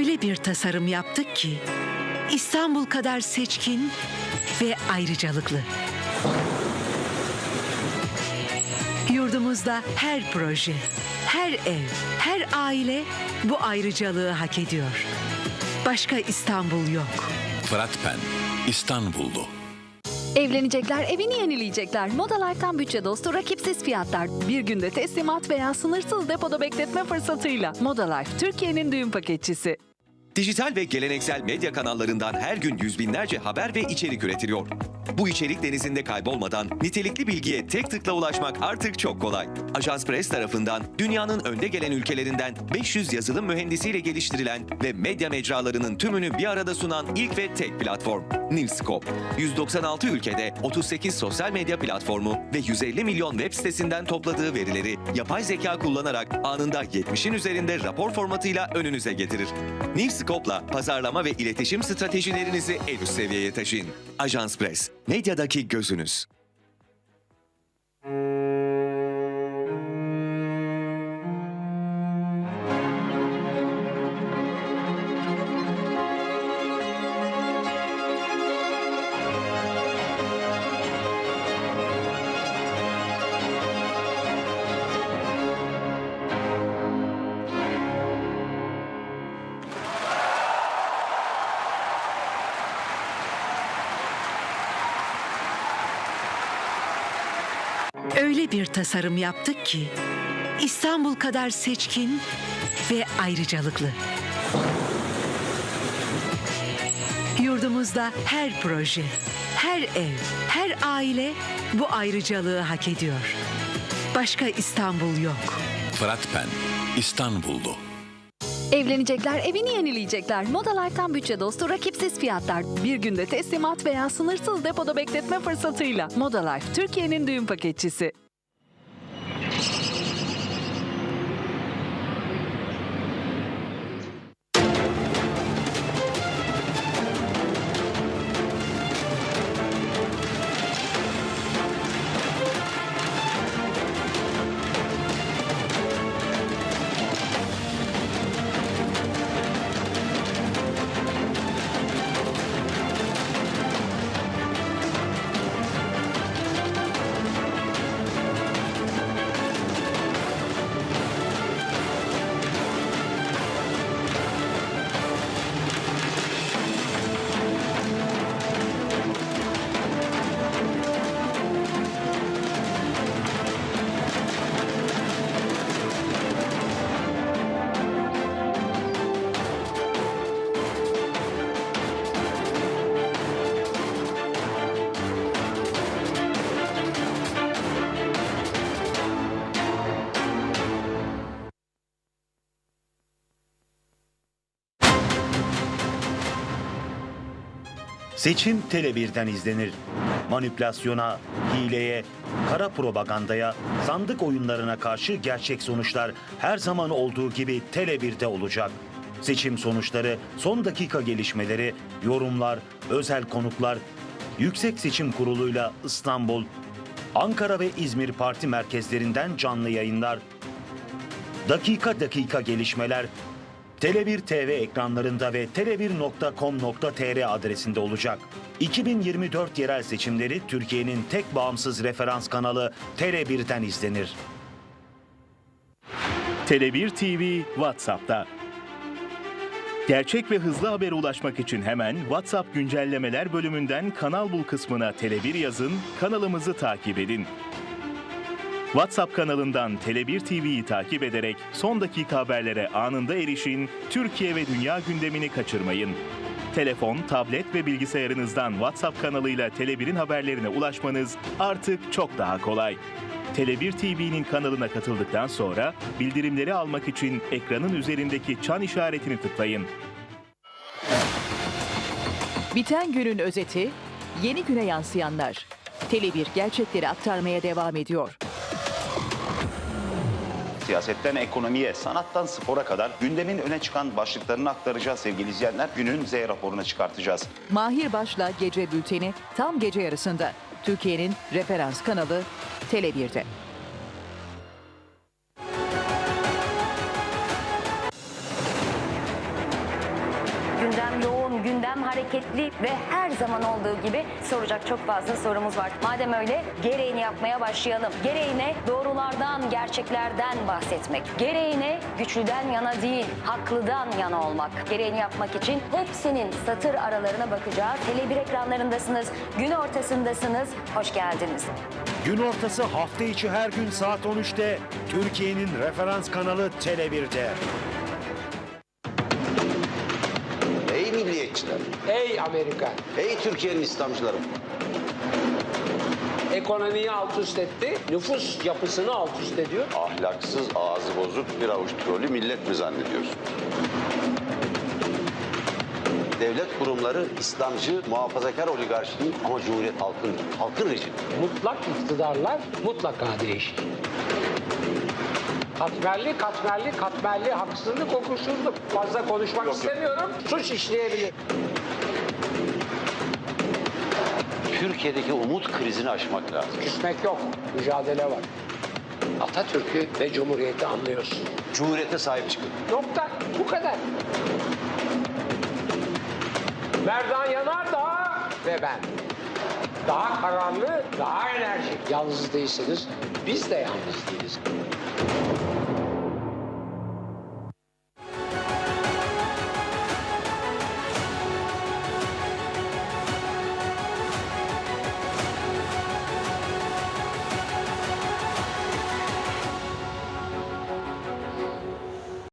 Öyle bir tasarım yaptık ki İstanbul kadar seçkin ve ayrıcalıklı. Yurdumuzda her proje, her ev, her aile bu ayrıcalığı hak ediyor. Başka İstanbul yok. Fırat Pen, İstanbullu. Evlenecekler, evini yenileyecekler. Moda Life'tan bütçe dostu rakipsiz fiyatlar. Bir günde teslimat veya sınırsız depoda bekletme fırsatıyla. Moda Life, Türkiye'nin düğün paketçisi. Dijital ve geleneksel medya kanallarından her gün yüz binlerce haber ve içerik üretiliyor. Bu içerik denizinde kaybolmadan nitelikli bilgiye tek tıkla ulaşmak artık çok kolay. Ajans Press tarafından dünyanın önde gelen ülkelerinden 500 yazılım mühendisiyle geliştirilen ve medya mecralarının tümünü bir arada sunan ilk ve tek platform Newscope. 196 ülkede 38 sosyal medya platformu ve 150 milyon web sitesinden topladığı verileri yapay zeka kullanarak anında 70'in üzerinde rapor formatıyla önünüze getirir. Newscope'la pazarlama ve iletişim stratejilerinizi en üst seviyeye taşıyın. Ajans Press, medyadaki gözünüz. Öyle bir tasarım yaptık ki İstanbul kadar seçkin ve ayrıcalıklı. Yurdumuzda her proje, her ev, her aile bu ayrıcalığı hak ediyor. Başka İstanbul yok. Fırat Pen, İstanbullu. Evlenecekler, evini yenileyecekler. Moda Life'tan bütçe dostu rakipsiz fiyatlar. Bir günde teslimat veya sınırsız depoda bekletme fırsatıyla. Moda Life, Türkiye'nin düğün paketçisi. Seçim Tele1'den izlenir. Manipülasyona, hileye, kara propagandaya, sandık oyunlarına karşı gerçek sonuçlar her zaman olduğu gibi Tele1'de olacak. Seçim sonuçları, son dakika gelişmeleri, yorumlar, özel konuklar, Yüksek Seçim Kurulu'yla İstanbul, Ankara ve İzmir parti merkezlerinden canlı yayınlar, dakika dakika gelişmeler Tele1 TV ekranlarında ve tele1.com.tr adresinde olacak. 2024 yerel seçimleri Türkiye'nin tek bağımsız referans kanalı Tele1'den izlenir. Tele1 TV WhatsApp'ta. Gerçek ve hızlı habere ulaşmak için hemen WhatsApp güncellemeler bölümünden kanal bul kısmına Tele1 yazın, kanalımızı takip edin. WhatsApp kanalından Tele1 TV'yi takip ederek son dakika haberlere anında erişin, Türkiye ve dünya gündemini kaçırmayın. Telefon, tablet ve bilgisayarınızdan WhatsApp kanalıyla Tele1'in haberlerine ulaşmanız artık çok daha kolay. Tele1 TV'nin kanalına katıldıktan sonra bildirimleri almak için ekranın üzerindeki çan işaretini tıklayın. Biten günün özeti, yeni güne yansıyanlar. Tele1 gerçekleri aktarmaya devam ediyor. Siyasetten ekonomiye, sanattan spora kadar gündemin öne çıkan başlıklarını aktaracağız sevgili izleyenler. Günün Z raporuna çıkartacağız. Mahir Baş'la gece bülteni tam gece yarısında. Türkiye'nin referans kanalı Tele1'de. Eylem hareketli ve her zaman olduğu gibi soracak çok fazla sorumuz var. Madem öyle gereğini yapmaya başlayalım. Gereğine doğrulardan, gerçeklerden bahsetmek. Gereğine güçlüden yana değil, haklıdan yana olmak. Gereğini yapmak için hepsinin satır aralarına bakacağız. Tele1 ekranlarındasınız, gün ortasındasınız. Hoş geldiniz. Gün ortası hafta içi her gün saat 13'te Türkiye'nin referans kanalı Tele1'de. Ey Amerika! ey Türkiye'nin İslamcıları. Ekonomiyi alt üst etti, nüfus yapısını alt üst ediyor. Ahlaksız, ağzı bozuk bir avuç trolü millet mi zannediyorsun? Devlet kurumları İslamcı, muhafazakar oligarşinin ama Cumhuriyet halkın, halkın rejimi. Mutlak iktidarlar mutlaka değişir. Katmerli, katmerli, katmerli haksızlık, hukuksuzluk. Fazla konuşmak istemiyorum. Suç işleyebilir. Türkiye'deki umut krizini aşmak lazım. Küsmek yok, mücadele var. Atatürk'ü ve Cumhuriyeti anlıyorsun. Cumhuriyete sahip çıkın. Nokta, bu kadar. Merdan Yanardağ ve ben. Daha kararlı, daha enerjik. Yalnız değilsiniz, biz de yalnız değiliz.